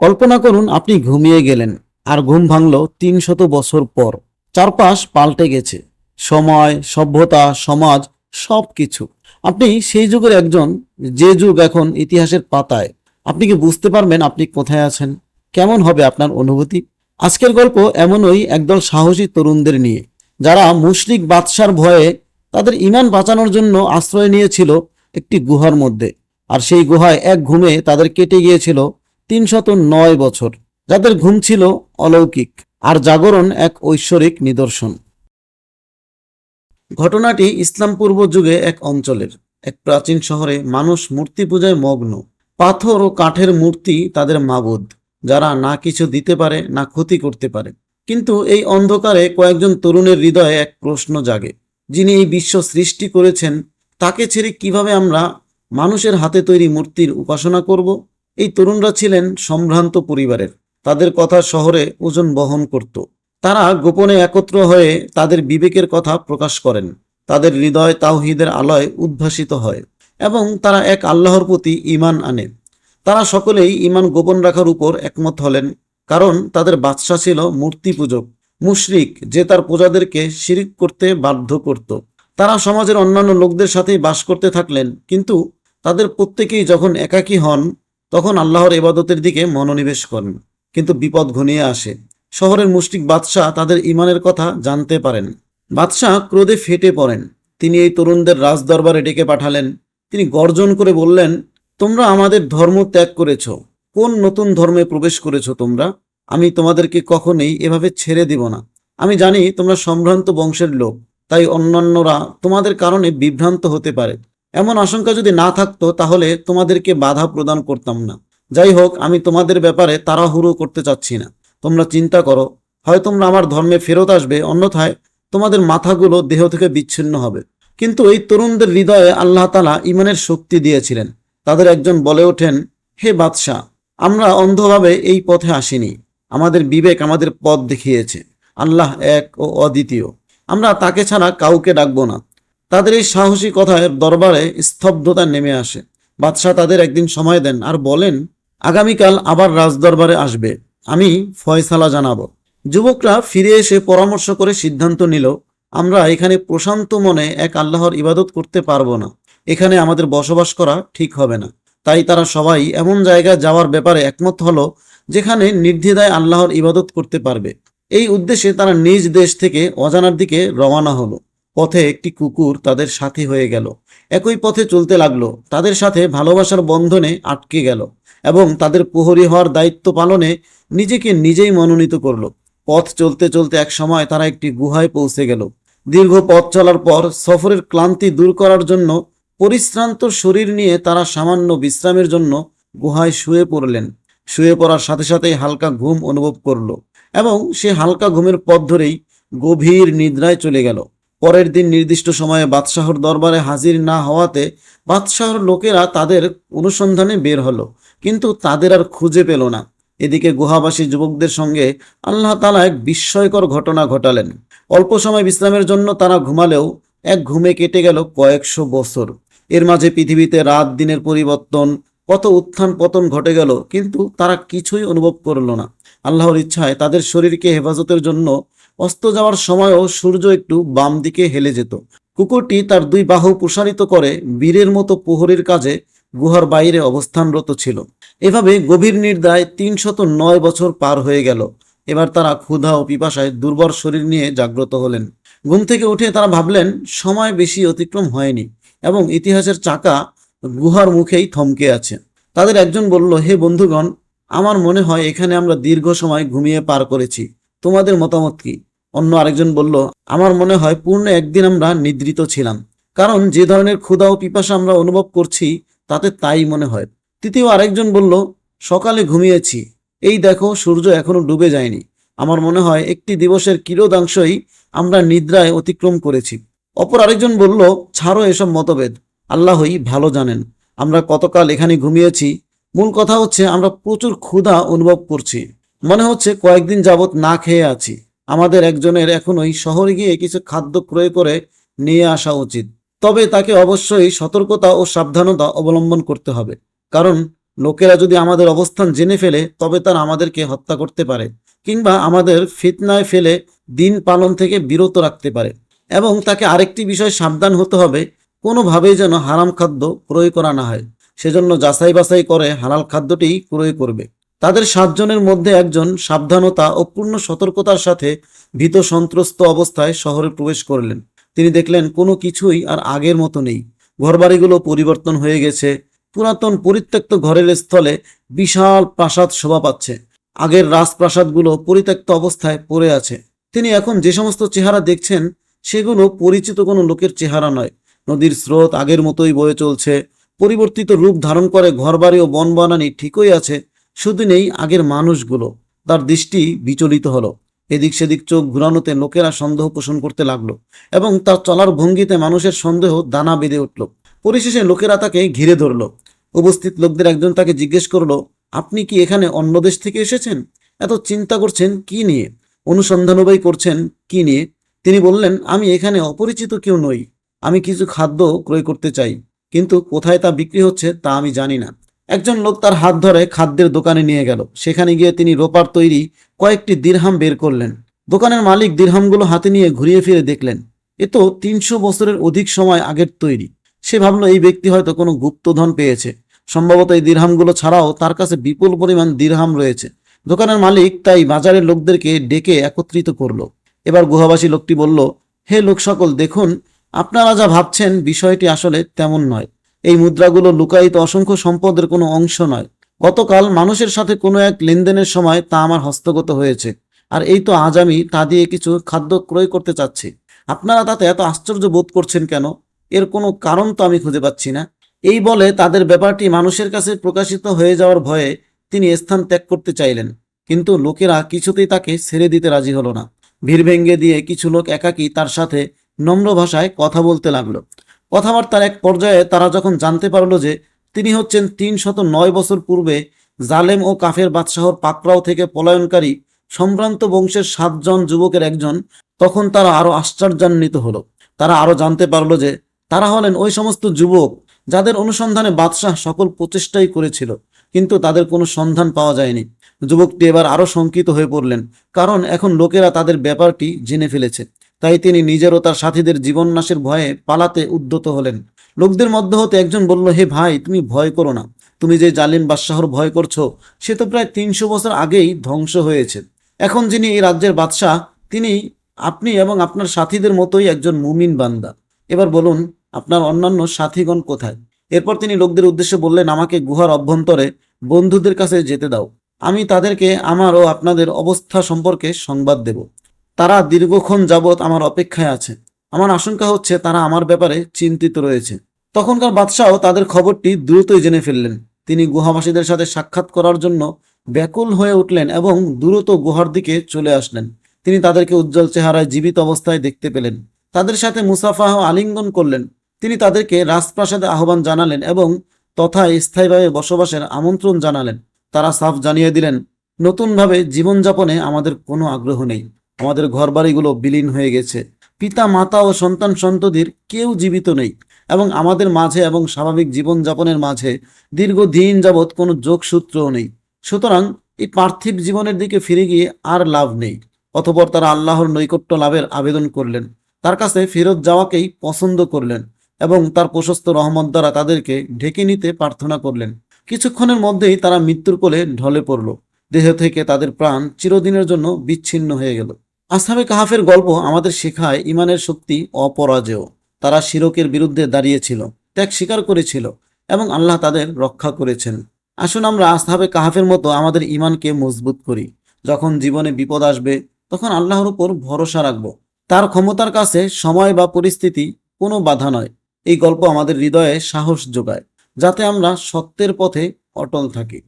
কল্পনা করুন আপনি ঘুমিয়ে গেলেন, আর ঘুম ভাঙল তিন শত বছর পর। চারপাশ পাল্টে গেছে। সময়, সভ্যতা, সমাজ সব কিছু আপনি সেই যুগের একজন, যে যুগ এখন ইতিহাসের পাতায়। আপনি কি বুঝতে পারবেন আপনি কোথায় আছেন? কেমন হবে আপনার অনুভূতি? আজকের গল্প এমনই একদল সাহসী তরুণদের নিয়ে, যারা মুশরিক বাদশার ভয়ে তাদের ইমান বাঁচানোর জন্য আশ্রয় নিয়েছিল একটি গুহার মধ্যে। আর সেই গুহায় এক ঘুমে তাদের কেটে গিয়েছিল তিনশত নয় বছর। যাদের ঘুম ছিল অলৌকিক, আর জাগরণ এক ঐশ্বরিক নিদর্শন। ঘটনাটি ইসলাম পূর্ব যুগে এক অঞ্চলের, এক প্রাচীন শহরে মানুষ মূর্তি পূজায় মগ্ন। পাথর ও কাঠের মূর্তি তাদের মাবুদ, যারা না কিছু দিতে পারে, না ক্ষতি করতে পারে। কিন্তু এই অন্ধকারে কয়েকজন তরুণের হৃদয়ে এক প্রশ্ন জাগে, যিনি এই বিশ্ব সৃষ্টি করেছেন, তাকে ছেড়ে কীভাবে আমরা মানুষের হাতে তৈরি মূর্তির উপাসনা করব? এই তরুণরা ছিলেন সম্ভ্রান্ত পরিবারের। তাদের কথা শহরে ওজন বহন করত। তারা গোপনে একত্র হয়ে তাদের বিবেকের কথা প্রকাশ করেন। তাদের হৃদয় তাওহিদের আলোয় উদ্ভাসিত হয় এবং তারা এক আল্লাহর প্রতি ঈমান আনে। তারা সকলেই ঈমান গোপন রাখার উপর একমত হলেন, কারণ তাদের বাদশা ছিল মূর্তি পূজক মুশরিক, যে তার প্রজাদেরকে শিরিক করতে বাধ্য করত। তারা সমাজের অন্যান্য লোকদের সাথেই বাস করতে থাকলেন, কিন্তু তাদের প্রত্যেকেই যখন একাকী হন তখন আল্লাহর ইবাদতের দিকে মনোনিবেশ করেন, কিন্তু বিপদ ঘনিয়ে আসে। শহরের মুষ্টিক বাদশাহ তাদের ইমানের কথা জানতে পারেন। বাদশাহ ক্রোধে ফেটে পড়েন। তিনি এই তরুণদের রাজদরবারে ডেকে পাঠালেন। তিনি গর্জন করে বললেন, তোমরা আমাদের ধর্ম ত্যাগ করেছ। কোন নতুন ধর্মে প্রবেশ করেছ তোমরা? আমি তোমাদেরকে কখনোই এভাবে ছেড়ে দিব না। আমি জানি তোমরা সম্ভ্রান্ত বংশের লোক, তাই অন্যান্যরা তোমাদের কারণে বিভ্রান্ত হতে পারে। এমন আশঙ্কা যদি না থাকতো, তাহলে তোমাদেরকে বাধা প্রদান করতাম না। যাই হোক, আমি তোমাদের ব্যাপারে তাড়াহুড়ো করতে চাচ্ছি না। তোমরা চিন্তা করো, হয় তোমরা আমার ধর্মে ফেরত আসবে, অন্যথায় তোমাদের মাথাগুলো দেহ থেকে বিচ্ছিন্ন হবে। কিন্তু এই তরুণদের হৃদয়ে আল্লাহ তালা ইমানের শক্তি দিয়েছিলেন। তাদের একজন বলে ওঠেন, হে বাদশাহ, আমরা অন্ধভাবে এই পথে আসিনি। আমাদের বিবেক আমাদের পথ দেখিয়েছে। আল্লাহ এক ও অদ্বিতীয়। আমরা তাকে ছাড়া কাউকে ডাকবো না। তাদের এই সাহসী কথায় দরবারে স্তব্ধতা নেমে আসে। বাদশাহ তাদের একদিন সময় দেন আর বলেন, আগামীকাল আবার রাজদরবারে আসবে। আমি ফয়সালা জানাব। যুবকরা ফিরে এসে পরামর্শ করে সিদ্ধান্ত নিল, আমরা এখানে প্রশান্ত মনে এক আল্লাহর ইবাদত করতে পারব না। এখানে আমাদের বসবাস করা ঠিক হবে না। তাই তারা সবাই এমন জায়গায় যাওয়ার ব্যাপারে একমত হলো, যেখানে নির্দ্বিধায় আল্লাহর ইবাদত করতে পারবে। এই উদ্দেশ্যে তারা নিজ দেশ থেকে অজানার দিকে রওনা হলো। পথে একটি কুকুর তাদের সাথী হয়ে গেল। একই পথে চলতে লাগল। তাদের সাথে ভালোবাসার বন্ধনে আটকে গেল এবং তাদের প্রহরী হওয়ার দায়িত্ব পালনে নিজেকে নিজেই মনোনীত করল। পথ চলতে চলতে এক সময় তারা একটি গুহায় পৌঁছে গেল। দীর্ঘ পথ চলার পর সফরের ক্লান্তি দূর করার জন্য পরিশ্রান্ত শরীর নিয়ে তারা সামান্য বিশ্রামের জন্য গুহায় শুয়ে পড়লেন। শুয়ে পড়ার সাথে সাথেই হালকা ঘুম অনুভব করল এবং সে হালকা ঘুমের পথ ধরেই গভীর নিদ্রায় চলে গেল। পরের দিন নির্দিষ্ট সময়ে বাদশাহর দরবারে হাজির না হওয়াতে বাদশাহর লোকেরা তাদের অনুসন্ধানে বের হলো, কিন্তু তাদের আর খুঁজে পেল না। এদিকে গুহাবাসী যুবকদের সঙ্গে আল্লাহ তালা এক বিস্ময়কর ঘটনা ঘটালেন। অল্প সময় বিশ্রামের জন্য তারা ঘুমালেও এক ঘুমে কেটে গেল কয়েকশো বছর। এর মাঝে পৃথিবীতে রাত দিনের পরিবর্তন, কত উত্থান পতন ঘটে গেল, কিন্তু তারা কিছুই অনুভব করল না। আল্লাহর ইচ্ছায় তাদের শরীরকে হেফাজতের জন্য অস্ত যাওয়ার সময়ও সূর্য একটু বাম দিকে হেলে যেত। কুকুরটি তার দুই বাহু প্রসারিত করে বীরের মতো প্রহরীর কাজে গুহার বাইরে অবস্থানরত ছিল। এভাবে গভীর নির্দায় তিনশত নয় বছর পার হয়ে গেল। এবার তারা ক্ষুধা ও পিপাসায় দুর্বল শরীর নিয়ে জাগ্রত হলেন। ঘুম থেকে উঠে তারা ভাবলেন, সময় বেশি অতিক্রম হয়নি এবং ইতিহাসের চাকা গুহার মুখেই থমকে আছে। তাদের একজন বলল, হে বন্ধুগণ, আমার মনে হয় এখানে আমরা দীর্ঘ সময় ঘুমিয়ে পার করেছি। তোমাদের মতামত কি? অন্য আরেকজন বলল, আমার মনে হয় পূর্ণ একদিন আমরা নিদ্রিত ছিলাম। কারণ যে ধরনের ক্ষুধা ও পিপাসা আমরা অনুভব করছি, তাতে তাই মনে হয়। তৃতীয় আরেকজন বলল, সকালে ঘুমিয়েছি। এই দেখো, সূর্য এখনও ডুবে যায়নি। আমার মনে হয় একটি দিবসের কিরোদাংশই আমরা নিদ্রায় অতিক্রম করেছি। অপর আরেকজন বলল, ছাড়ো এসব মতভেদ। আল্লাহই ভালো জানেন। আমরা কতকাল এখানে ঘুমিয়েছি? মূল কথা হচ্ছে আমরা প্রচুর ক্ষুধা অনুভব করছি। মনে হচ্ছে কয়েকদিন যাবৎ না খেয়ে আছি। আমাদের একজনের এখনোই শহরে গিয়ে কিছু খাদ্য ক্রয় করে নিয়ে আসা উচিত। তবে তাকে অবশ্যই সতর্কতা ও সাবধানতা অবলম্বন করতে হবে। কারণ লোকেরা যদি আমাদের অবস্থান জেনে ফেলে, তবে তারা আমাদেরকে হত্যা করতে পারে কিংবা আমাদের ফিতনায় ফেলে দিন পালন থেকে বিরত রাখতে পারে। এবং তাকে আরেকটি বিষয় সাবধান হতে হবে, কোনোভাবেই যেন হারাম খাদ্য ক্রয় করা না হয়। সেজন্য যাচাই বাছাই করে হালাল খাদ্যটি ক্রয় করবে। তাদের সাতজনের মধ্যে একজন সাবধানতা ও পূর্ণ সতর্কতার সাথে ভীত সন্ত্রস্ত অবস্থায় শহরে প্রবেশ করলেন। তিনি দেখলেন কোনো কিছুই আর আগের মতো নেই। ঘরবাড়িগুলো পরিবর্তন হয়ে গেছে। পুরাতন পরিত্যক্ত ঘরের স্থলে বিশাল প্রাসাদ শোভা পাচ্ছে। আগের রাজপ্রাসাদগুলো পরিত্যক্ত অবস্থায় পড়ে আছে। তিনি এখন যে সমস্ত চেহারা দেখছেন, সেগুলো পরিচিত কোনো লোকের চেহারা নয়। নদীর স্রোত আগের মতোই বয়ে চলছে। পরিবর্তিত রূপ ধারণ করে ঘরবাড়ি ও বনবানানি ঠিকই আছে। শুধু নেই, আগের মানুষগুলো। তার দৃষ্টি বিচলিত হলো। এদিক সেদিক চোখ ঘুরানোতে লোকেরা সন্দেহ পোষণ করতে লাগল এবং তার চলার ভঙ্গিতে মানুষের সন্দেহ দানা বেঁধে উঠল। পরিশেষে লোকেরা তাকে ঘিরে ধরলো। উপস্থিত লোকদের একজন তাকে জিজ্ঞেস করল, আপনি কি এখানে অন্য দেশ থেকে এসেছেন? এত চিন্তা করছেন কি নিয়ে? অনুসন্ধানবাই করছেন কি নিয়ে? তিনি বললেন, আমি এখানে অপরিচিত কেউ নই। আমি কিছু খাদ্য ক্রয় করতে চাই, কিন্তু কোথায় তা বিক্রি হচ্ছে তা আমি জানি না। একজন লোক তার হাত ধরে খাদ্যের দোকানে নিয়ে গেল। সেখানে গিয়ে তিনি রোপার তৈরি কয়েকটি দিরহাম বের করলেন। দোকানের মালিক দিরহামগুলো হাতে নিয়ে ঘুরিয়ে ফিরে দেখলেন, এ তো তিনশো বছরের অধিক সময় আগের তৈরি। সে ভাবলো, এই ব্যক্তি হয়তো কোনো গুপ্তধন পেয়েছে। সম্ভবত এই দিরহামগুলো ছাড়াও তার কাছে বিপুল পরিমাণ দিরহাম রয়েছে। দোকানের মালিক তাই বাজারের লোকদেরকে ডেকে একত্রিত করল। এবার গুহাবাসী লোকটি বলল, হে লোক সকল দেখুন, আপনারা যা ভাবছেন বিষয়টি আসলে তেমন নয়। এই মুদ্রাগুলো লুকায়িত অসংখ্য সম্পদের কোনো অংশ নয়। গতকাল মানুষের সাথে কোনো এক লেনদেনের সময় তা আমার হস্তগত হয়েছে। আর এই তো আজ আমি তা দিয়ে কিছু খাদ্য ক্রয় করতে চাচ্ছি। আপনারা তাতে এত আশ্চর্য বোধ করছেন কেন? এর কোনো কারণ তো আমি খুঁজে পাচ্ছি না। এই বলে তাদের ব্যাপারটি মানুষের কাছে প্রকাশিত হয়ে যাওয়ার ভয়ে তিনি স্থান ত্যাগ করতে চাইলেন। কিন্তু লোকেরা কিছুতেই তাকে ছেড়ে দিতে রাজি হলো না। ভিড় ভেঙ্গে দিয়ে কিছু লোক একাকী তার সাথে নম্র ভাষায় কথা বলতে লাগল। কথাবার্তার এক পর্যায়ে তারা যখন জানতে পারল যে তিনি হচ্ছেন তিন শত নয় বছর পূর্বে জালেম ও কাফের বাদশাহর পাকড়াও থেকে পলায়নকারী সম্ভ্রান্ত বংশের সাতজন যুবকের একজন, তখন তারা আরও আশ্চর্যান্বিত হলো। তারা আরও জানতে পারল যে তারা হলেন ওই সমস্ত যুবক যাদের অনুসন্ধানে বাদশাহ সকল প্রচেষ্টাই করেছিল, কিন্তু তাদের কোনো সন্ধান পাওয়া যায়নি। যুবকটি এবার আরও শঙ্কিত হয়ে পড়লেন, কারণ এখন লোকেরা তাদের ব্যাপারটি জেনে ফেলেছে। তাই তিনি নিজেরও তার সাথীদের জীবন নাশের ভয়ে পালাতে উদ্যত হলেন। লোকদের মধ্যে হতে একজন বলল, হে ভাই, তুমি ভয় করো না। তুমি যে জালিম বাদশাহর ভয় করছ, সে তো প্রায় তিনশো বছর আগেই ধ্বংস হয়েছে। এখন যিনি এই রাজ্যের বাদশাহ, তিনি আপনি এবং আপনার সাথীদের মতোই একজন মুমিন বান্দা। এবার বলুন, আপনার অন্যান্য সাথীগণ কোথায়? এরপর তিনি লোকদের উদ্দেশ্যে বললেন, আমাকে গুহার অভ্যন্তরে বন্ধুদের কাছে যেতে দাও। আমি তাদেরকে, আমার ও আপনাদের অবস্থা সম্পর্কে সংবাদ দেব। তারা দীর্ঘক্ষণ যাবৎ আমার অপেক্ষায় আছে। আমার আশঙ্কা হচ্ছে তারা আমার ব্যাপারে চিন্তিত রয়েছে। তখনকার বাদশাহও তাদের খবরটি দ্রুতই জেনে ফেললেন। তিনি গুহাবাসীদের সাথে সাক্ষাৎ করার জন্য ব্যাকুল হয়ে উঠলেন এবং দ্রুত গুহার দিকে চলে আসলেন। তিনি তাদেরকে উজ্জ্বল চেহারায় জীবিত অবস্থায় দেখতে পেলেন। তাদের সাথে মুসাফাহ আলিঙ্গন করলেন। তিনি তাদেরকে রাজপ্রাসাদে আহ্বান জানালেন এবং তথা স্থায়ীভাবে বসবাসের আমন্ত্রণ জানালেন। তারা সাফ জানিয়ে দিলেন, নতুনভাবে জীবনযাপনে আমাদের কোনো আগ্রহ নেই। আমাদের ঘরবাড়িগুলো বিলীন হয়ে গেছে। পিতা, মাতা ও সন্তান সন্ততির কেউ জীবিত নেই এবং আমাদের মাঝে এবং স্বাভাবিক জীবনযাপনের মাঝে দীর্ঘদিন যাবৎ কোনো যোগসূত্রও নেই। সুতরাং এই পার্থিব জীবনের দিকে ফিরে গিয়ে আর লাভ নেই। অতপর তারা আল্লাহর নৈকট্য লাভের আবেদন করলেন। তার কাছে ফেরত যাওয়াকেই পছন্দ করলেন এবং তার প্রশস্ত রহমত দ্বারা তাদেরকে ঢেকে নিতে প্রার্থনা করলেন। কিছুক্ষণের মধ্যেই তারা মৃত্যুর কোলে ঢলে পড়ল। দেহ থেকে তাদের প্রাণ চিরদিনের জন্য বিচ্ছিন্ন হয়ে গেল। আসহাবে কাহাফের গল্প আমাদের শেখায় ইমানের শক্তি অপরাজেয়। তারা শিরকের বিরুদ্ধে দাঁড়িয়েছিল, ত্যাগ স্বীকার করেছিল এবং আল্লাহ তাদের রক্ষা করেছেন। আসুন আমরা আসহাবে কাহাফের মতো আমাদের ইমানকে মজবুত করি। যখন জীবনে বিপদ আসবে, তখন আল্লাহর উপর ভরসা রাখব। তার ক্ষমতার কাছে সময় বা পরিস্থিতি কোনো বাধা নয়। এই গল্প আমাদের হৃদয়ে সাহস যোগায়, যাতে আমরা সত্যের পথে অটল থাকি।